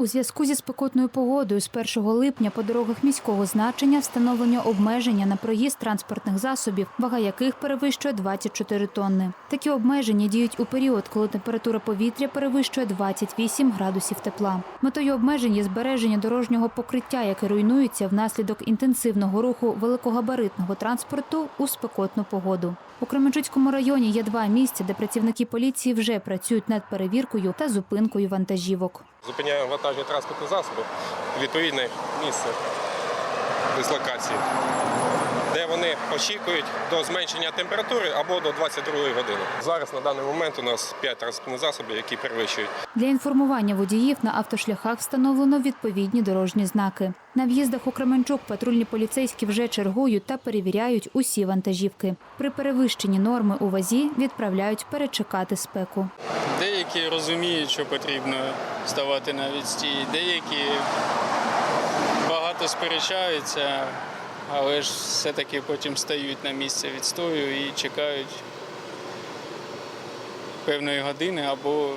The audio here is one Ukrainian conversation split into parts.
У зв'язку зі спекотною погодою з 1 липня по дорогах міського значення встановлено обмеження на проїзд транспортних засобів, вага яких перевищує 24 тонни. Такі обмеження діють у період, коли температура повітря перевищує 28 градусів тепла. Метою обмежень є збереження дорожнього покриття, яке руйнується внаслідок інтенсивного руху великогабаритного транспорту у спекотну погоду. У Кременчуцькому районі є два місця, де працівники поліції вже працюють над перевіркою та зупинкою вантажівок. Зупиняємо вантажні транспортні засоби. Відповідне місце дислокації, де вони очікують до зменшення температури або до 22 години. Зараз на даний момент у нас 5 транспортних засобів, які перевищують. Для інформування водіїв на автошляхах встановлено відповідні дорожні знаки. На в'їздах у Кременчук патрульні поліцейські вже чергують та перевіряють усі вантажівки. При перевищенні норми у вазі відправляють перечекати спеку. Деякі розуміють, що потрібно ставати на відстій, деякі багато сперечаються, але ж все-таки потім стають на місце відстою і чекають певної години або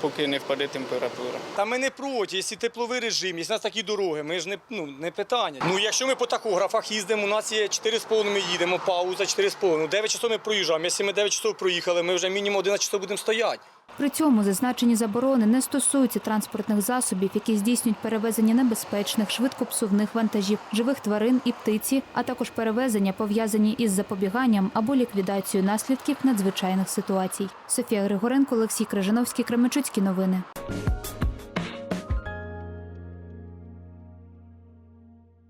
поки не впаде температура. Та ми не проти, якщо тепловий режим, якщо у нас такі дороги, ми ж не, ну, не питання. Ну, якщо ми по такографах їздимо, у нас є 4,5 ми їдемо, пауза 4,5. 9 часов ми проїжджаємо. Якщо ми 9 часов проїхали, ми вже мінімум 11 часов будемо стояти. При цьому зазначені заборони не стосуються транспортних засобів, які здійснюють перевезення небезпечних, швидкопсувних вантажів, живих тварин і птиці, а також перевезення пов'язані із запобіганням або ліквідацією наслідків надзвичайних ситуацій. Софія Григоренко, Олексій Крижановський, Кременчуцькі новини.